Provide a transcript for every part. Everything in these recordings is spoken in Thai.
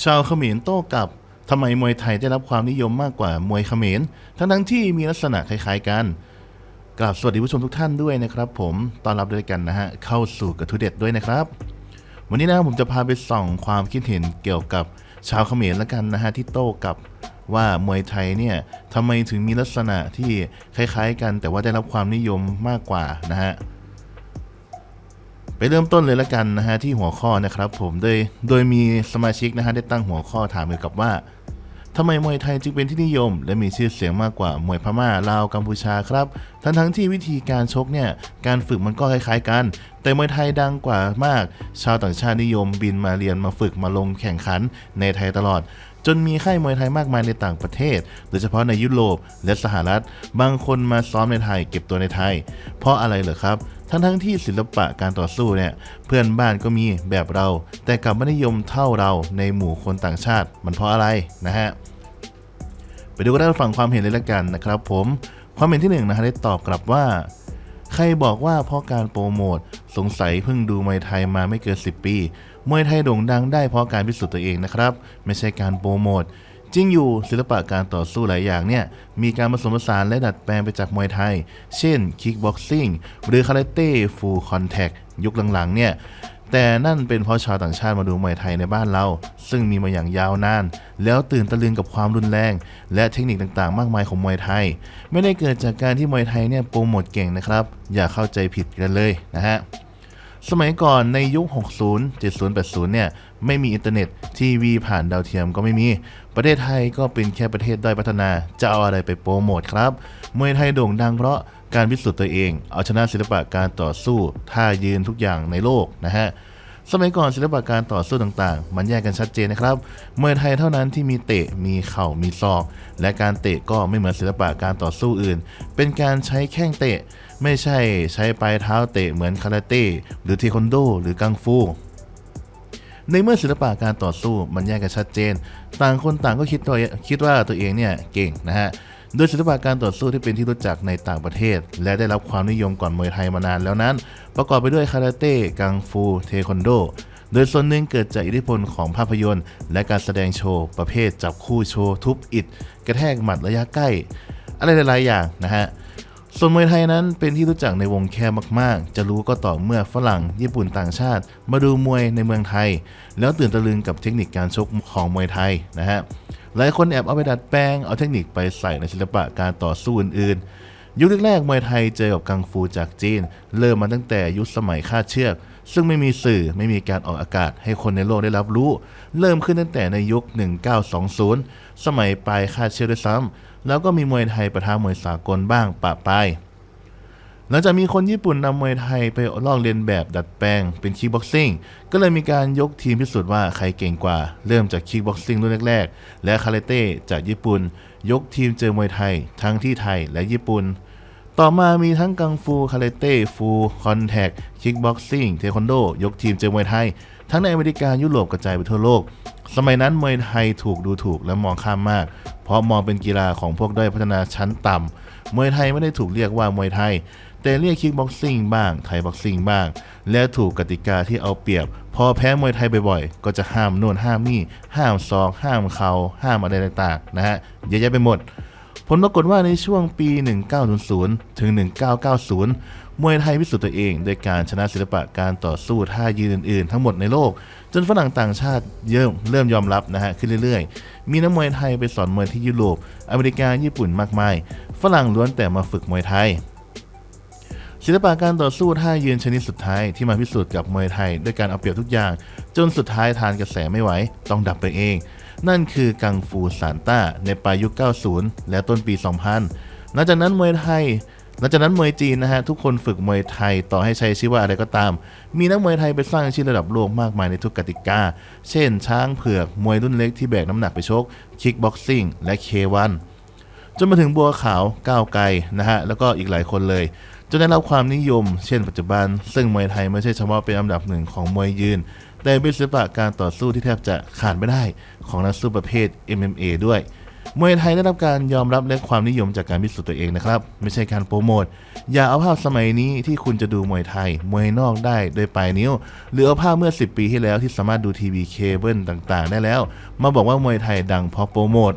ชาวเขมรโต้กลับทำไมมวยไทยได้รับความนิยมมากกว่ามวยเขมร ทั้งทั้งที่มีลักษณะคล้ายๆกันกราบสวัสดีผู้ชมทุกท่านด้วยนะครับ ผมต้อนรับด้วยกันนะฮะเข้าสู่กระทุเด็ดด้วยนะครับ วันนี้นะผมจะพาไปส่องความคิดเห็นเกี่ยวกับชาวเขมรแล้วกันนะฮะที่โต้กับว่ามวยไทยเนี่ยทำไมถึงมีลักษณะที่คล้ายๆ กัน แต่ว่าได้รับความนิยมมากกว่านะฮะ ไปเริ่มต้นเลยละกันนะฮะที่หัวข้อนะครับผมโดยโดยมีสมาชิกนะฮะได้ตั้งหัวข้อถามเกี่ยวกับว่าทำไมมวยไทยจึงเป็นที่นิยม และมีชื่อเสียงมากกว่ามวยพม่าลาวกัมพูชาครับ ทั้งทั้งที่วิธีการชกเนี่ยการฝึกมันก็คล้ายๆกัน แต่มวยไทยดังกว่ามาก ชาวต่างชาตินิยมบินมาเรียนมาฝึกมาลงแข่งขันในไทยตลอด จนมีค่ายมวยไทยมากมายในต่างประเทศ โดยเฉพาะในยุโรปและสหรัฐ บางคนมาซ้อมในไทยเก็บตัวในไทย เพราะอะไรเหรอครับ ทั้งทั้งๆที่ศิลปะการต่อสู้เนี่ยเพื่อนบ้านก็มีแบบเรา แต่กลับไม่นิยมเท่าเราในหมู่คนต่างชาติ มันเพราะอะไรนะฮะไปดูกันด้านฝั่งความเห็นเลยละกันนะครับ ผมความเห็นที่หนึ่งนะฮะได้ตอบกลับว่า ใครบอกว่าเพราะการโปรโมทสงสัยเพิ่งดูมวยไทยมาไม่เกิน10 ปีมวยไทยโด่งดังได้เพราะการพิสูจน์ตัวเองนะครับ ไม่ใช่การโปรโมท จริงอยู่ศิลปะการต่อสู้หลายอย่างเนี่ย มีการผสมผสานและดัดแปลงไปจากมวยไทย เช่นคิกบ็อกซิ่งหรือคาราเต้ฟูลคอนแทคยุคหลังๆ เนี่ย แต่นั่นเป็นเพราะชาวต่างชาติมาดูมวยไทยในบ้านเรา ซึ่งมีมาอย่างยาวนาน แล้วตื่นตะลึงกับความรุนแรง และเทคนิคต่างๆ มากมายของมวยไทย ไม่ได้เกิดจากการที่มวยไทยเนี่ยโปรโมทเก่งนะครับ อย่าเข้าใจผิดกันเลยนะฮะ สมัยก่อนในยุค 60 70 80 เนี่ย ไม่มีอินเทอร์เน็ตทีวีผ่านดาวเทียมก็ไม่มี ประเทศไทยก็เป็นแค่ประเทศด้อยพัฒนา จะเอาอะไรไปโปรโมทครับ มวยไทยโด่งดังเพราะการพิสูจน์ตัวเอง เอาชนะศิลปะการต่อสู้ท่ายืนทุกอย่างในโลกนะฮะ สมัยก่อนศิลปะการต่อสู้ต่างๆ มันแยกกันชัดเจนนะครับ มวยไทยเท่านั้นที่มีเตะ มีเข่า มีศอก และการเตะก็ไม่เหมือนศิลปะการต่อสู้อื่น เป็นการใช้แข้งเตะ ไม่ใช่ใช้ปลายเท้าเตะเหมือนคาราเต้หรือเทควันโด หรือกังฟูในเมื่อศิลปะการต่อสู้มันแยกกันชัดเจน ต่างคนต่างก็คิดตัวคิดว่าตัวเองเนี่ยเก่งนะฮะ โดยศิลปะการต่อสู้ที่เป็นที่รู้จักในต่างประเทศ และได้รับความนิยมก่อนมวยไทยมานานแล้วนั้น ประกอบไปด้วยคาราเต้กังฟู เทควันโด โดยส่วนหนึ่งเกิดจากอิทธิพลของภาพยนตร์ และการแสดงโชว์ประเภทจับคู่โชว์ทุบอิฐกระแทกหมัดระยะใกล้ อะไรหลายๆอย่างนะฮะส่วนมวยไทยนั้นเป็นที่รู้จักในวงแคบมากๆ จะรู้ก็ต่อเมื่อฝรั่ง ญี่ปุ่นต่างชาติ มาดูมวยในเมืองไทย แล้วตื่นตะลึงกับเทคนิคการชกของมวยไทยนะฮะ หลายคนแอบเอาไปดัดแปลง เอาเทคนิคไปใส่ในศิลปะการต่อสู้อื่นๆ ยุคแรกๆมวยไทยเจอกับกังฟูจากจีน เริ่มมาตั้งแต่ยุคสมัยคาดเชือก ซึ่งไม่มีสื่อไม่มีการออกอากาศให้คนในโลกได้รับรู้ เริ่มขึ้นตั้งแต่ในยุค 1920 สมัยปลายคาดเชือกด้วยซ้ำแล้วก็มีมวยไทยประทามวยสากลบ้างปะปาย หลังจากมีคนญี่ปุ่นนำมวยไทยไปลอกเลียนแบบดัดแปลงเป็นคิกบ็อกซิ่งก็เลยมีการยกทีมพิสูจน์ว่าใครเก่งกว่า เริ่มจากคิกบ็อกซิ่งรุ่นแรกๆ และคาราเต้จากญี่ปุ่น ยกทีมเจอมวยไทย ทั้งที่ไทยและญี่ปุ่น ต่อมามีทั้งกังฟูคาราเต้ฟูคอนแทคคิกบ็อกซิ่งเทควันโด ยกทีมเจอมวยไทย ทั้งในอเมริกายุโรปกระจายไปทั่วโลก สมัยนั้นมวยไทยถูกดูถูกและมองข้ามมาก เพราะมองเป็นกีฬาของพวกด้อยพัฒนาชั้นต่ำมวยไทยไม่ได้ถูกเรียกว่ามวยไทย แต่เรียกคิกบ็อกซิ่งบ้างไทยบ็อกซิ่งบ้าง และถูกกติกาที่เอาเปรียบ พอแพ้มวยไทยบ่อยๆ ก็จะห้ามโน่นห้ามนี่ ห้ามซอกห้ามเขาห้ามอะไรต่างๆนะฮะเยอะแยะไปหมด ผลปรากฏว่าในช่วงปี 1900 ถึง 1990 มวยไทยพิสูจน์ตัวเองโดยการชนะศิลปะการต่อสู้ท่ายืนอื่นๆ ทั้งหมดในโลก จนฝรั่งต่างชาติเริ่มเริ่มยอมรับนะฮะขึ้นเรื่อยๆ มีนักมวยไทยไปสอนมวยที่ยุโรป อเมริกาญี่ปุ่นมากมาย ฝรั่งล้วนแต่มาฝึกมวยไทย ศิลปะการต่อสู้ท่ายืนชนิดสุดท้ายที่มาพิสูจน์กับมวยไทยด้วยการเอาเปรียบทุกอย่าง จนสุดท้ายทานกระแสไม่ไหว ต้องดับไปเอง นั่นคือกังฟูซานต้าในปลายยุค 90 และต้นปี 2000 หลังจากนั้นมวยไทยหลังจากนั้นมวยจีนนะฮะทุกคนฝึกมวยไทยต่อให้ใช้ชื่อว่าอะไรก็ตาม มีนักมวยไทยไปสร้างชื่อระดับโลกมากมายในทุกกติกา เช่น ช้างเผือกมวยรุ่นเล็กที่แบกน้ำหนักไปชกคิกบ็อกซิ่งและเควันจนมาถึงบัวขาวก้าวไกลนะฮะแล้วก็อีกหลายคนเลย จนได้รับความนิยม เช่นปัจจุบัน ซึ่งมวยไทยไม่ใช่เฉพาะเป็นอันดับหนึ่งของมวยยืน แต่เป็นศิลปะการต่อสู้ที่แทบจะขาดไม่ได้ของนักสู้ประเภท MMA ด้วยมวยไทยได้รับการยอมรับและความนิยมจากการพิสูจน์ตัวเองนะครับ ไม่ใช่การโปรโมท อย่าเอาภาพสมัยนี้ที่คุณจะดูมวยไทย มวยนอกได้โดยปลายนิ้ว หรือเอาภาพเมื่อ 10 ปีที่แล้วที่สามารถดูทีวีเคเบิลต่างๆ ได้แล้ว มาบอกว่ามวยไทยดังเพราะโปรโมท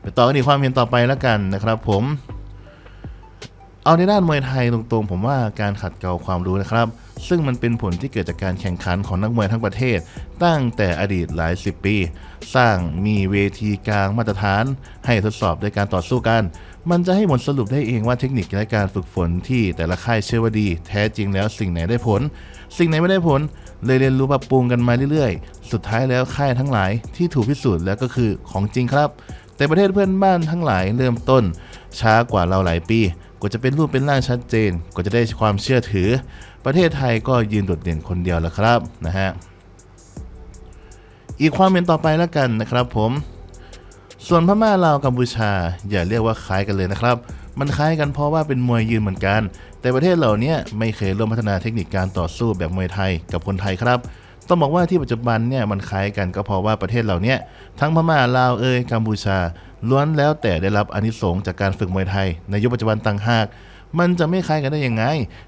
ไปต่อกันอีกความเห็นต่อไปแล้วกันนะครับผม เอาในด้านมวยไทยตรงๆ ผมว่าการขัดเกลาความรู้นะครับ ซึ่งมันเป็นผลที่เกิดจากการแข่งขันของนักมวยทั้งประเทศ ตั้งแต่อดีตหลายสิบปี สร้างมีเวทีกลางมาตรฐาน ให้ทดสอบในการต่อสู้กัน มันจะให้ผลสรุปได้เองว่าเทคนิคและการฝึกฝนที่แต่ละค่ายเชื่อว่าดี แท้จริงแล้วสิ่งไหนได้ผล สิ่งไหนไม่ได้ผลเลยเรียนรู้ปรับปรุงกันมาเรื่อยๆ สุดท้ายแล้วค่ายทั้งหลายที่ถูกพิสูจน์แล้วก็คือของจริงครับ แต่ประเทศเพื่อนบ้านทั้งหลายเริ่มต้น ช้ากว่าเราหลายปี กว่าจะเป็นรูปเป็นร่างชัดเจนกว่าจะได้ความเชื่อถือ ประเทศไทยก็ยืนโดดเด่นคนเดียวแล้วครับนะฮะอีกความเห็นต่อไปแล้วกันนะครับผมส่วนพม่าลาวกัมพูชาอย่าเรียกว่าคล้ายกันเลยนะครับ มันคล้ายกันเพราะว่าเป็นมวยยืนเหมือนกัน แต่ประเทศเหล่านี้ไม่เคยร่วมพัฒนาเทคนิคการต่อสู้แบบมวยไทยกับคนไทยครับ ต้องบอกว่าที่ปัจจุบันเนี่ยมันคล้ายกันก็เพราะว่าประเทศเหล่านี้ทั้งพม่าลาวเอยกัมพูชา ล้วนแล้วแต่ได้รับอนิสงส์จากการฝึกมวยไทย ในยุคปัจจุบันต่างหาก มันจะไม่คล้ายกันได้ยังไง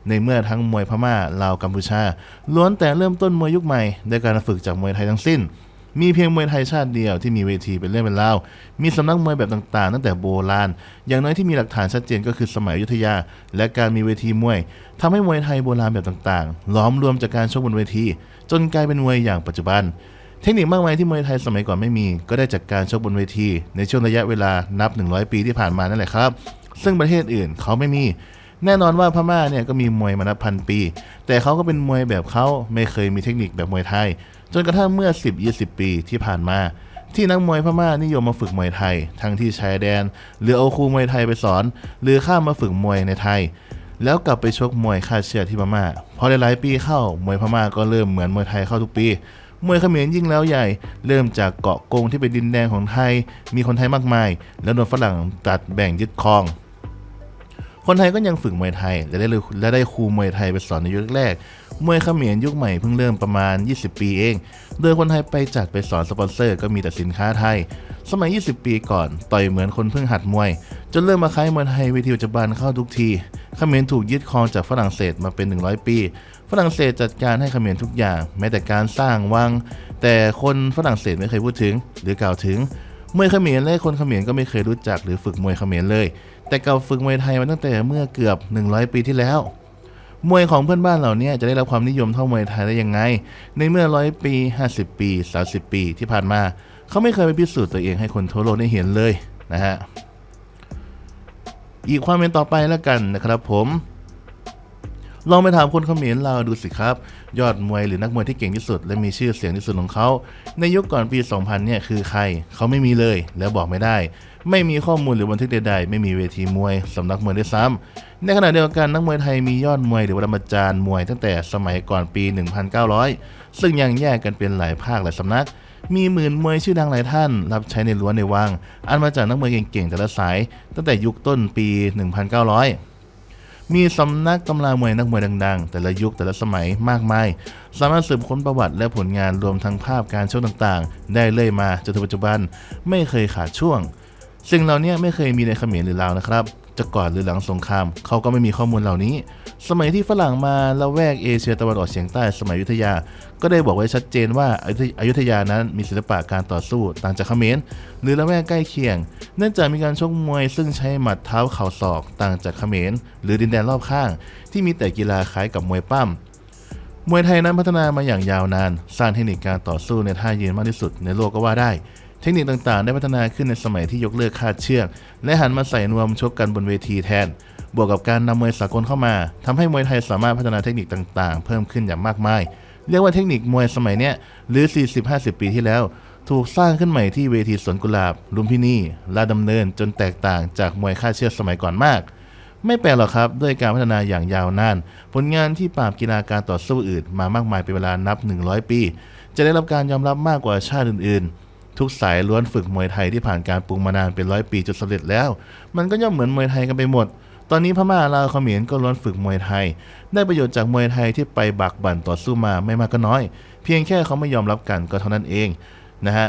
ในเมื่อทั้งมวยพม่าลาวกัมพูชา ล้วนแต่เริ่มต้นมวยยุคใหม่ด้วยการฝึกจากมวยไทยทั้งสิ้น มีเพียงมวยไทยชาติเดียวที่มีเวทีเป็นเรื่องเป็นราวมีสำนักมวยแบบต่างๆ ตั้งแต่โบราณ อย่างน้อยที่มีหลักฐานชัดเจนก็คือสมัยอยุธยา และการมีเวทีมวยทำให้มวยไทยโบราณแบบต่างๆ ล้อมรวมจากการชกบนเวที จนกลายเป็นมวยอย่างปัจจุบัน เทคนิคมากมายที่มวยไทยสมัยก่อนไม่มี ก็ได้จากการชกบนเวที ในช่วงระยะเวลานับ 100 ปีที่ผ่านมานั่นแหละครับ ซึ่งประเทศอื่นเขาไม่มี แน่นอนว่าพม่าเนี่ยก็มีมวยมานับพันปี แต่เขาก็เป็นมวยแบบเขาไม่เคยมีเทคนิคแบบมวยไทย จนกระทั่งเมื่อ 10-20 ปีที่ผ่านมา ที่นักมวยพม่านิยมมาฝึกมวยไทย ทั้งที่ชายแดน หรือเอาครูมวยไทยไปสอน หรือข้ามมาฝึกมวยในไทยแล้วกลับไปชกมวยค่าเชือกที่พม่าพอหลายๆปีเข้ามวยพม่าก็เริ่มเหมือนมวยไทยเข้าทุกปี มวยเขมรยิ่งแล้วใหญ่ เริ่มจากเกาะกงที่เป็นดินแดนของไทย มีคนไทยมากมาย แล้วโดนฝรั่งตัดแบ่งยึดครอง คนไทยก็ยังฝึกมวยไทย และได้และได้ครูมวยไทยไปสอนในยุคแรกมวยเขมรยุคใหม่เพิ่งเริ่มประมาณ 20 ปีเอง โดยคนไทยไปจัดไปสอนสปอนเซอร์ก็มีแต่สินค้าไทย สมัย 20 ปีก่อน ต่อยเหมือนคนเพิ่งหัดมวย จนเริ่มมาคล้ายมวยไทยเวทีปัจจุบันเข้าทุกที เขมรถูกยึดครองจากฝรั่งเศสมาเป็น 100 ปี ฝรั่งเศสจัดการให้เขมรทุกอย่าง แม้แต่การสร้างวัง แต่คนฝรั่งเศสไม่เคยพูดถึง หรือกล่าวถึงมวยเขมรและคนเขมรก็ไม่เคยรู้จักหรือฝึกมวยเขมรเลย แต่เก่าฝึกมวยไทยมาตั้งแต่เมื่อเกือบ 100 ปีที่แล้ว มวยของเพื่อนบ้านเหล่านี้จะได้รับความนิยมเท่ามวยไทยได้ยังไง ในเมื่อร้อยปี 50 ปี 30 ปีที่ผ่านมา เขาไม่เคยไปพิสูจน์ตัวเองให้คนทั่วโลกได้เห็นเลยนะฮะ อีกความเป็นต่อไปแล้วกันนะครับผมลองไปถามคนเขมรเราดูสิครับ ยอดมวยหรือนักมวยที่เก่งที่สุด และมีชื่อเสียงที่สุดของเขา ในยุคก่อนปี 2000 เนี่ยคือใคร เขาไม่มีเลย แล้วบอกไม่ได้ ไม่มีข้อมูลหรือบันทึกใดๆ ไม่มีเวทีมวยสำนักมวยด้วยซ้ำในขณะเดียวกันนักมวยไทยมียอดมวยหรือว่าปรมาจารย์มวยตั้งแต่สมัยก่อนปี 1900 ซึ่งยังแยกกันเป็นหลายภาคหลายสำนัก มีหมื่นมวยชื่อดังหลายท่าน รับใช้ในล้วนในวัง อันมาจากนักมวยเก่งๆแต่ละสาย ตั้งแต่ยุคต้นปี 1900 มีสำนักตำรามวยนักมวยดังๆ แต่ละยุคแต่ละสมัยมากมาย สามารถสืบค้นประวัติและผลงานรวมทั้งภาพการชกต่างๆ ได้เลื่อยมาจนถึงปัจจุบันไม่เคยขาดช่วงสิ่งเหล่านี้ไม่เคยมีในเขมรหรือลาวนะครับ จะก่อนหรือหลังสงครามเขาก็ไม่มีข้อมูลเหล่านี้ สมัยที่ฝรั่งมาละแวกเอเชียตะวันออกเฉียงใต้สมัยอยุธยา ก็ได้บอกไว้ชัดเจนว่าอยุธอยุธยานั้นมีศิลปะการต่อสู้ต่างจากเขมรหรือละแวกใกล้เคียง เนื่องจากมีการชกมวยซึ่งใช้หมัดเท้าเข่าศอกต่างจากเขมรหรือดินแดนรอบข้าง ที่มีแต่กีฬาคล้ายกับมวยปั้มมวยไทยนั้นพัฒนามาอย่างยาวนาน สร้างเทคนิคการต่อสู้ในท่ายืนมากที่สุดในโลกก็ว่าได้ เทคนิคต่างๆ ได้พัฒนาขึ้นในสมัยที่ยกเลิกคาดเชือก และหันมาใส่นวมชกกันบนเวทีแทน บวกกับการนำมวยสากลเข้ามาทำให้มวยไทยสามารถพัฒนาเทคนิคต่างๆ เพิ่มขึ้นอย่างมากมาย เรียกว่าเทคนิคมวยสมัยเนี้ยหรือ 40-50 ปีที่แล้ว ถูกสร้างขึ้นใหม่ที่เวทีสวนกุหลาบลุมพินีลาดดำเนินจนแตกต่างจากมวยคาดเชือกสมัยก่อนมากไม่แปลกหรอกครับ ด้วยการพัฒนาอย่างยาวนาน ผลงานที่ปราบกีฬาการต่อสู้อื่น มามากมายเป็นเวลานับ 100 ปี จะได้รับการยอมรับมากกว่าชาติอื่นๆ ทุกสายล้วนฝึกมวยไทยที่ผ่านการปรุงมานานเป็นร้อยปีจนสำเร็จแล้ว มันก็ย่อมเหมือนมวยไทยกันไปหมด ตอนนี้พม่าลาวเขมรก็ล้วนฝึกมวยไทย ได้ประโยชน์จากมวยไทยที่ไปบักบั่นต่อสู้มาไม่มากก็น้อย เพียงแค่เขาไม่ยอมรับกันก็เท่านั้นเองนะฮะ